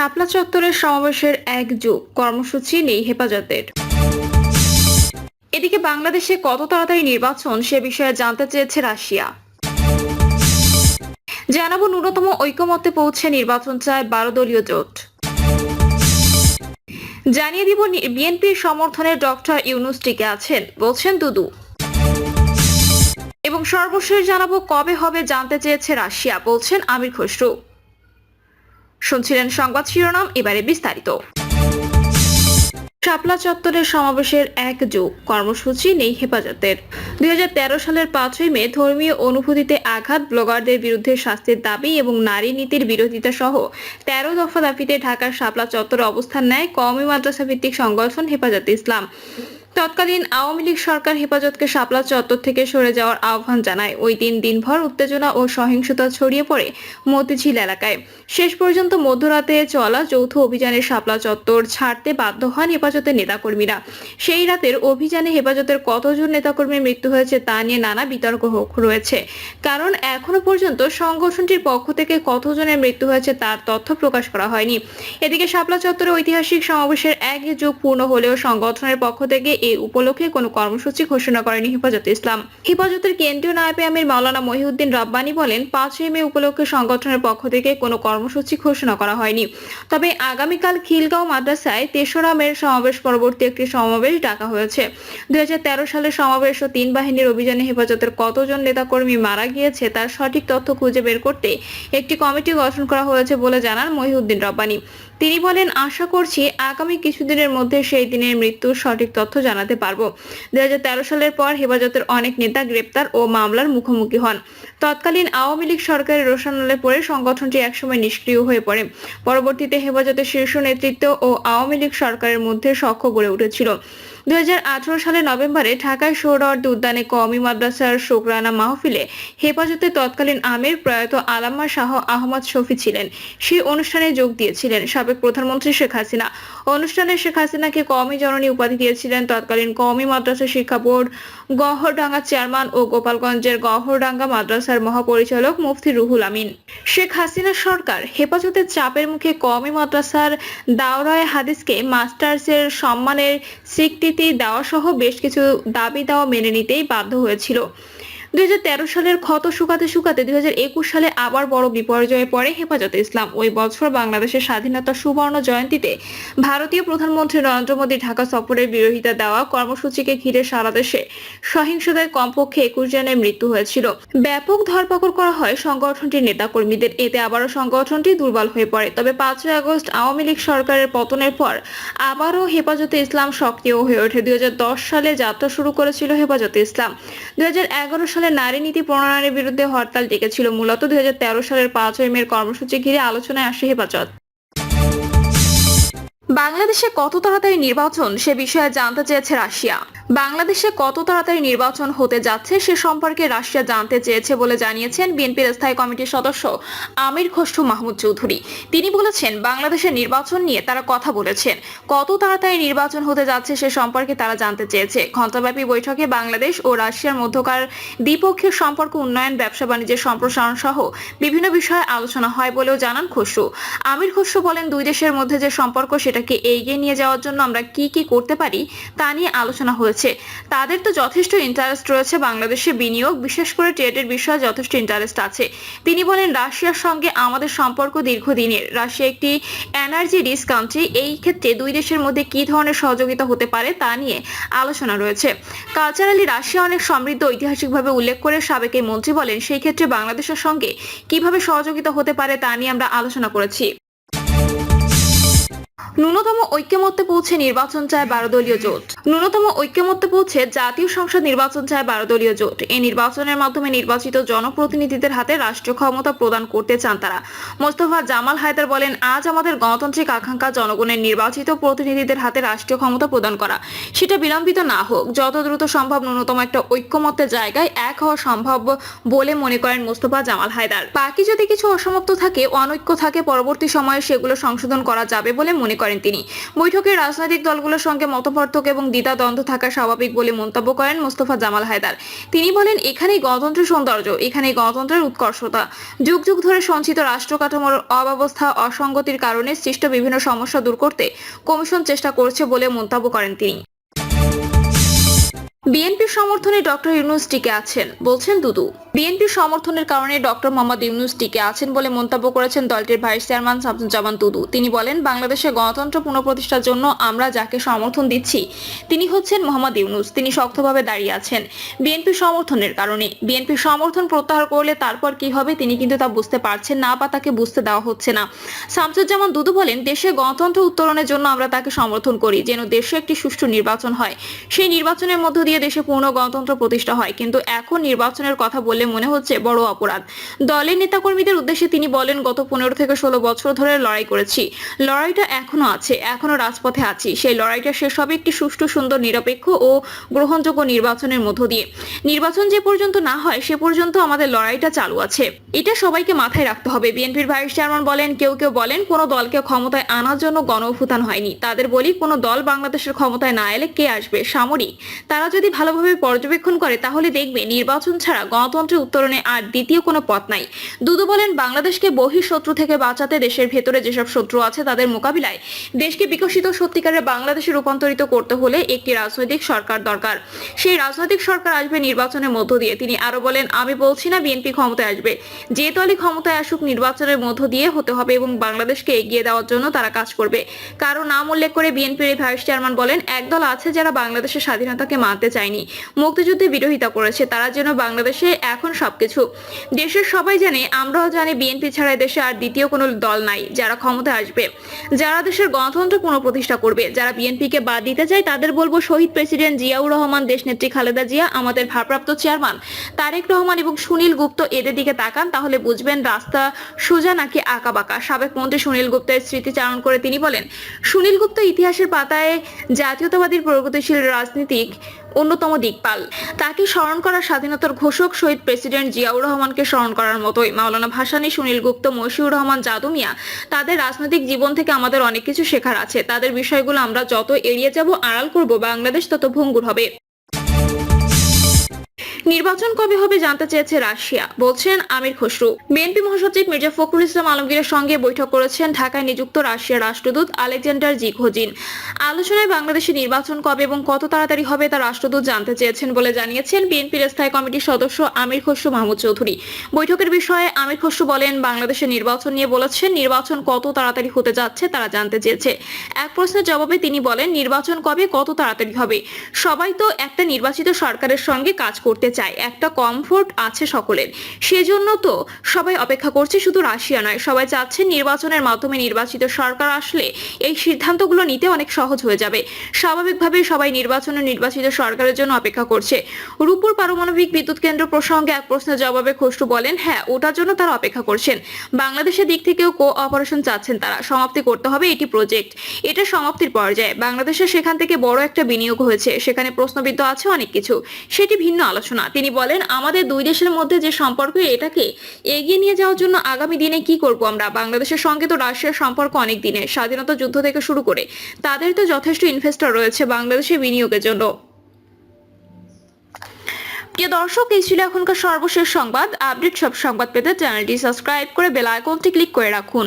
শাপলা চত্বরের সমাবেশের এক যুগ। কর্মসূচি নেই হেফাজতের। এদিকে বাংলাদেশে কত তাড়াতাড়ি নির্বাচন সে বিষয়ে জানতে চেয়েছে রাশিয়া। জানাব ন্যূনতম ঐকমত্যে পৌঁছে নির্বাচন চায় বারো দলীয় জোট। জানিয়ে দিব বিএনপির সমর্থনে ডক্টর ইউনুস টিকে আছেন, বলছেন দুদু। এবং সর্বশেষ জানাব কবে হবে জানতে চেয়েছে রাশিয়া, বলছেন আমির খসরু। শুনছিলেন সংবাদ শিরোনাম, এবারে বিস্তারিত। শাপলা চত্বরের সমাবেশের এক যুগ, কর্মসূচি নেই হেফাজতের। দুই হাজার তেরো সালের পাঁচই মে ধর্মীয় অনুভূতিতে আঘাত, ব্লগারদের বিরুদ্ধে শাস্তির দাবি এবং নারী নীতির বিরোধিতা সহ তেরো দফা দাবিতে ঢাকার শাপলা চত্বরে অবস্থান নেয় কওমি মাদ্রাসা ভিত্তিক সংগঠন হেফাজত ইসলাম। তৎকালীন আওয়ামী লীগ সরকার হেফাজতকে শাপলা চত্বর থেকে সরে যাওয়ার আহ্বান জানায়। ওই দিন দিনভর উত্তেজনা ও সহিংসতা ছড়িয়ে পড়ে মতিঝিল এলাকায়। শেষ পর্যন্ত মধ্যরাতে চলা যৌথ অভিযানে শাপলা চত্বর ছাড়তে বাধ্য হন হেফাজতের নেতাকর্মীরা। সেই রাতের অভিযানে হেফাজতের কতজন নেতাকর্মীর মৃত্যু হয়েছে তা নিয়ে নানা বিতর্ক রয়েছে। কারণ এখনও পর্যন্ত সংগঠনটির পক্ষ থেকে কতজনের মৃত্যু হয়েছে তার তথ্য প্রকাশ করা হয়নি। এদিকে শাপলা চত্বরে ঐতিহাসিক সমাবেশের এক যুগ পূর্ণ হলেও সংগঠনের পক্ষ থেকে এই উপলক্ষে কোনো কর্মসূচি ঘোষণা করেনি হেফাজত ইসলাম। হেফাজতের কেন্দ্রীয় নায়েবে আমির মাওলানা মহিউদ্দিন রব্বানি বলেন পাঁচই মে উপলক্ষে সংগঠনের পক্ষ থেকে কোনো কর্মসূচি ঘোষণা করা হয়নি। তবে আগামীকাল খিলগাঁও মাদ্রাসায় তেসরা মের সমাবেশ পরবর্তী একটি সমাবেশ ডাকা হয়েছে। দুই হাজার তেরো সালের সমাবেশ ও তিন বাহিনীর অভিযানে হেফাজতের কতজন নেতাকর্মী মারা গিয়েছে তার সঠিক তথ্য খুঁজে বের করতে একটি কমিটি গঠন করা হয়েছে বলে জানান মহিউদ্দিন রব্বানি। তিনি বলেন, আশা করছি আগামী কিছুদিনের মধ্যে সেই দিনের মৃত্যুর সঠিক তথ্য জানাতে পারব। তেরো সালের পর হেফাজতের অনেক নেতা গ্রেপ্তার ও মামলার মুখোমুখি হন। তৎকালীন আওয়ামী লীগ সরকারের রোশানলে পরে সংগঠনটি একসময় নিষ্ক্রিয় হয়ে পড়ে। পরবর্তীতে হেফাজতের শীর্ষ নেতৃত্ব ও আওয়ামী লীগ সরকারের মধ্যে সখ্য গড়ে উঠেছিল। আঠারো সালের নভেম্বরে ঢাকায় সোহরাওয়ার্দী উদ্যানে কওমি মাদ্রাসার শুকরানা মাহফিলে হেফাজতের তৎকালীন আমির প্রয়াত আলাম্মা শাহ আহমদ শফি ছিলেন। সেই অনুষ্ঠানে যোগ দিয়েছিলেন সাবেক প্রধানমন্ত্রী শেখ হাসিনা। অনুষ্ঠানে শেখ হাসিনাকে কওমি জননী উপাধি দিয়েছিলেন তৎকালীন কওমি মাদ্রাসা শিক্ষা বোর্ড গহরডাঙ্গা চেয়ারম্যান ও গোপালগঞ্জের গহরডাঙ্গা মাদ্রাসার মহাপরিচালক মুফতি রুহুল আমিন। শেখ হাসিনা সরকার হেফাজতের চাপের মুখে কওমি মাদ্রাসার দাওরায় হাদিসকে মাস্টার্সের সম্মানের স্বীকৃতি দেওয়া সহ বেশ কিছু দাবি দাওয়া মেনে নিতেই বাধ্য হয়েছিল। দুই হাজার তেরো সালের ক্ষত শুকাতে শুকাতে দুই হাজার একুশ সালে আবার বড় বিপর্যয়ে পড়ে হেফাজতে ইসলাম। ওই বছর বাংলাদেশের স্বাধীনতা সুবর্ণ জয়ন্তীতে ভারতীয় প্রধানমন্ত্রী নরেন্দ্র মোদী ঢাকা সফরের বিরোধিতা দেওয়া কর্মসূচিকে ঘিরে সারা দেশে সহিংসতায় কমপক্ষে একুশ জনের মৃত্যু হয়েছিল। ব্যাপক ধরপাকড় করা হয় সংগঠনটির নেতাকর্মীদের। এতে আবারও সংগঠনটি দুর্বল হয়ে পড়ে। তবে পাঁচই আগস্ট আওয়ামী লীগ সরকারের পতনের পর আবারও হেফাজতে ইসলাম সক্রিয় হয়ে ওঠে। দুই হাজার দশ সালে যাত্রা শুরু করেছিল হেফাজতে ইসলাম। দুই সালে নারী নীতি প্রণয়নের বিরুদ্ধে হরতাল ডেকেছিল মূলত দুই হাজার তেরো সালের পাঁচই মের কর্মসূচি ঘিরে আলোচনায় আসে হেফাজত। বাংলাদেশে কত তাড়াতাড়ি নির্বাচন সে বিষয়ে জানতে চেয়েছে রাশিয়া। বাংলাদেশে কত তাড়াতাড়ি নির্বাচন হতে যাচ্ছে সে সম্পর্কে রাশিয়া জানতে চেয়েছে বলে জানিয়েছেন বিএনপির স্থায়ী কমিটির সদস্য আমির খসরু মাহমুদ চৌধুরী। তিনি বলেছেন, বাংলাদেশের নির্বাচন নিয়ে তারা কথা বলেছেন। কত তাড়াতাড়ি নির্বাচন হতে যাচ্ছে সে সম্পর্কে তারা জানতে চেয়েছে। ঘণ্টাব্যাপী বৈঠকে বাংলাদেশ ও রাশিয়ার মধ্যকার দ্বিপক্ষীয় সম্পর্ক উন্নয়ন, ব্যবসা বাণিজ্যের সম্প্রসারণ সহ বিভিন্ন বিষয়ে আলোচনা হয় বলেও জানান খসরু। আমির খসরু বলেন, দুই দেশের মধ্যে যে সম্পর্ক সেটাকে এগিয়ে নিয়ে যাওয়ার জন্য আমরা কি কি করতে পারি তা নিয়ে আলোচনা হয়েছে। তাদের তো যথেষ্ট ইন্টারেস্ট রয়েছে বাংলাদেশে বিনিয়োগ, বিশেষ করে ট্রেডের বিষয়ে যথেষ্ট ইন্টারেস্ট আছে। তিনি বলেন, রাশিয়ার সঙ্গে আমাদের সম্পর্ক দীর্ঘদিনের। রাশিয়া একটি এনার্জি রিস কান্ট্রি এই ক্ষেত্রে দুই দেশের মধ্যে কি ধরনের সহযোগিতা হতে পারে তা নিয়ে আলোচনা রয়েছে। কালচারালি রাশিয়া অনেক সমৃদ্ধ, ঐতিহাসিকভাবে উল্লেখ করে সাবেক এই মন্ত্রী বলেন, সেই ক্ষেত্রে বাংলাদেশের সঙ্গে কীভাবে সহযোগিতা হতে পারে তা নিয়ে আমরা আলোচনা করেছি। ন্যূনতম ঐক্যমত্যে পৌঁছে নির্বাচন চায় বারো দলীয় জোট। ন্যূনতম ঐক্যমত্যে পৌঁছে জাতীয় সংসদ নির্বাচন চায় বারো দলীয় জোট। এই নির্বাচনের মাধ্যমে নির্বাচিত জনপ্রতিনিধিদের হাতে রাষ্ট্রীয় ক্ষমতা প্রদান করতে চান তারা। মোস্তফা জামাল হায়দার বলেন, আজ আমাদের গণতান্ত্রিক আকাঙ্ক্ষা জনগণের নির্বাচিত প্রতিনিধিদের হাতে রাষ্ট্রীয় ক্ষমতা প্রদান করা। সেটা বিলম্বিত না হোক, যত দ্রুত সম্ভব ন্যূনতম একটা ঐক্যমত্যের জায়গায় এক হওয়া সম্ভব বলে মনে করেন মোস্তফা জামাল হায়দার। বাকি যদি কিছু অসমাপ্ত থাকে, অনৈক্য থাকে, পরবর্তী সময়ে সেগুলো সংশোধন করা যাবে বলে মনে করেন তিনি। বৈঠকে রাজনৈতিক দলগুলোর সঙ্গে মতপার্থক্য এবং দ্বিতাদ্বন্দ্ব থাকা স্বাভাবিক বলে মন্তব্য করেন মোস্তফা জামাল হায়দার। তিনি বলেন, এখানেই গণতন্ত্রের সৌন্দর্য, এখানেই গণতন্ত্রের উৎকর্ষতা। যুগ যুগ ধরে সঞ্চিত রাষ্ট্র কাঠামোর অব্যবস্থা অসঙ্গতির কারণে সৃষ্ট বিভিন্ন সমস্যা দূর করতে কমিশন চেষ্টা করছে বলে মন্তব্য করেন তিনি। বিএনপির সমর্থনে ডক্টর ইউনুস টিকে আছেন, বলছেন দুদু। বিএনপির সমর্থনের কারণে ডক্টর মোহাম্মদ ইউনুস টিকে আছেন বলে মন্তব্য করেছেন দলটির ভাইস চেয়ারম্যান শামসুজ্জামান দুদু। তিনি বলেন, বাংলাদেশে গণতন্ত্র পুনঃপ্রতিষ্ঠার জন্য আমরা যাকে সমর্থন দিচ্ছি, তিনি হচ্ছেন মোহাম্মদ ইউনুস। তিনি শক্তভাবে দাঁড়িয়ে আছেন বিএনপির সমর্থনের কারণে। বিএনপির সমর্থন প্রত্যাহার করলে তারপর কি হবে, তিনি কিন্তু তা বুঝতে পারছেন না বা তাকে বুঝতে দেওয়া হচ্ছে না। শামসুজ্জামান দুদু বলেন, দেশে গণতন্ত্র উত্তরণের জন্য আমরা তাকে সমর্থন করি, যেন দেশে একটি সুষ্ঠু নির্বাচন হয়। সেই নির্বাচনের মধ্য দিয়ে দেশে পূর্ণ গণতন্ত্র প্রতিষ্ঠা হয়, কিন্তু এখন নির্বাচনের কথা বললে মনে হচ্ছে বড় অপরাধ। দলের নেতাকর্মীদের উদ্দেশ্যে তিনি বলেন, গত পনেরো থেকে ষোলো বছর ধরে লড়াই করেছি। লড়াইটা এখনও আছে, এখনও রাজপথে আছি। সেই লড়াইটা শেষ হবে একটি সুষ্ঠু, সুন্দর, নিরপেক্ষ ও গ্রহণযোগ্য নির্বাচনের মধ্য দিয়ে। নির্বাচন যে পর্যন্ত না হয়, সে পর্যন্ত আমাদের লড়াইটা চালু আছে। এটা সবাইকে মাথায় রাখতে হবে। বিএনপির ভাইস চেয়ারম্যান বলেন, কেউ কেউ বলেন, কোনো দলকে ক্ষমতায় আনার জন্য গণ অভ্যুত্থান হয়নি। তাদের বলি, কোনো দল বাংলাদেশের ক্ষমতায় না এলে কে আসবে? সামরিক। তারা যদি ভালোভাবে পর্যবেক্ষণ করে, তাহলে দেখবে নির্বাচন ছাড়া গণতন্ত্রের উত্তরণে আর দ্বিতীয় কোনো পথ নাই। দুদু বলেন, বাংলাদেশকে বহিঃশত্রু থেকে বাঁচাতে দেশের ভেতরে যেসব শত্রু আছে তাদের মোকাবিলায়, দেশকে বিকশিত সত্যিকারের বাংলাদেশে রূপান্তরিত করতে হলে একটি রাজনৈতিক সরকার দরকার। সেই রাজনৈতিক সরকার আসবে নির্বাচনের মধ্য দিয়ে। তিনি আরও বলেন, আমি বলছি না বিএনপি ক্ষমতায় আসবে। যে দলই ক্ষমতায় আসুক, নির্বাচনের মধ্য দিয়ে হতে হবে এবং বাংলাদেশকে এগিয়ে দেওয়ার জন্য তারা কাজ করবে। কারও নাম উল্লেখ করে বিএনপির ভাইস চেয়ারম্যান বলেন, একদল আছে যারা বাংলাদেশের স্বাধীনতাকে মানতে চায়নি। মুক্তিযুদ্ধে বিরোধিতা করেছে, তারা যেন বাংলাদেশে এখন সবকিছু। দেশের সবাই জানে, আমরাও জানি বিএনপি ছাড়া দেশে আর দ্বিতীয় কোনো দল নাই, যারা ক্ষমতায় আসবে। যারা দেশের গণতন্ত্র পুনঃপ্রতিষ্ঠা করবে, যারা বিএনপিকে বাদ দিতে চায়, তাদের বলব শহীদ প্রেসিডেন্ট জিয়াউর রহমান দেশনেত্রী খালেদা জিয়া, আমাদের ভারপ্রাপ্ত চেয়ারম্যান। তারেক রহমান এবং সুনীল গুপ্ত এদের দিকে তাকান, তাহলে বুঝবেন রাস্তা সোজা নাকি আঁকা বাঁকা সাবেক মন্ত্রী সুনীল গুপ্তের স্মৃতিচারণ করে তিনি বলেন, সুনীল গুপ্ত ইতিহাসের পাতায় জাতীয়তাবাদীর প্রগতিশীল রাজনীতিক অন্যতম দিকপাল। তাকে স্মরণ করা স্বাধীনতার ঘোষক শহীদ প্রেসিডেন্ট জিয়াউর রহমানকে স্মরণ করার মতোই। মাওলানা ভাসানী, সুনীল গুপ্ত, মশিউর রহমান, জাদু মিয়া, তাদের রাজনৈতিক জীবন থেকে আমাদের অনেক কিছু শেখার আছে। তাদের বিষয়গুলো আমরা যত এড়িয়ে যাব, আড়াল করব, বাংলাদেশ তত ভঙ্গুর হবে। নির্বাচন কবে হবে জানতে চেয়েছে রাশিয়া, বলছেন আমির খসরু। বিএনপি মহাসচিব মির্জা ফখরুল ইসলাম আলমগীরের সঙ্গে বৈঠক করেছেন ঢাকায় নিযুক্ত রাশিয়ার রাষ্ট্রদূত আলেকজান্ডার জিঘোজিন আলোচনায় বাংলাদেশে নির্বাচন কবে এবং কত তাড়াতাড়ি হবে তা রাষ্ট্রদূত জানতে চেয়েছেন বলে জানিয়েছেন বিএনপির স্থায়ী কমিটির সদস্য আমির খসরু মাহমুদ চৌধুরী। বৈঠকের বিষয়ে আমির খসরু বলেন বাংলাদেশের নির্বাচন নিয়ে বলেছেন, নির্বাচন কত তাড়াতাড়ি হতে যাচ্ছে তারা জানতে চেয়েছে। এক প্রশ্নের জবাবে তিনি বলেন, নির্বাচন কবে কত তাড়াতাড়ি হবে? সবাই তো একটা নির্বাচিত সরকারের সঙ্গে কাজ করতে চায় একটা কমফোর্ট আছে সকলের। সেজন্য তো সবাই অপেক্ষা করছে শুধু রাশিয়া নয়, সবাই চাচ্ছে নির্বাচনের মাধ্যমে নির্বাচিত সরকার আসলে এই সিদ্ধান্তগুলো নিতে অনেক সহজ হয়ে যাবে। স্বাভাবিকভাবে সবাই নির্বাচনে নির্বাচিত সরকারের জন্য অপেক্ষা করছে। রূপপুর পারমাণবিক বিদ্যুৎ কেন্দ্র প্রসঙ্গে এক প্রশ্নের জবাবে খসরু বলেন হ্যাঁ ওটার জন্য তারা অপেক্ষা করছেন। বাংলাদেশের দিক থেকেও কো অপারেশন চাচ্ছেন তারা। সমাপ্তি করতে হবে এটি প্রজেক্ট। এটা সমাপ্তির পর্যায়ে। বাংলাদেশের সেখান থেকে বড় একটা বিনিয়োগ হয়েছে। সেখানে প্রশ্নবিদ্ধ আছে অনেক কিছু। সেটি ভিন্ন আলোচনা। তিনি বলেন, আমাদের দুই দেশের মধ্যে যে সম্পর্ক, এটাকে এগিয়ে নিয়ে যাওয়ার জন্য আগামী দিনে কি করব আমরা? বাংলাদেশের সঙ্গে তো রাশিয়ার সম্পর্ক অনেক দিনের। স্বাধীনতা যুদ্ধ থেকে শুরু করে তাদের তো যথেষ্ট ইনভেস্টর রয়েছে বাংলাদেশে বিনিয়োগের জন্য। প্রিয় দর্শক, এই ছিল এখনকার সর্বশেষ সংবাদ। আপডেট সব সংবাদ পেতে চ্যানেলটি সাবস্ক্রাইব করে বেল আইকনটি ক্লিক করে রাখুন।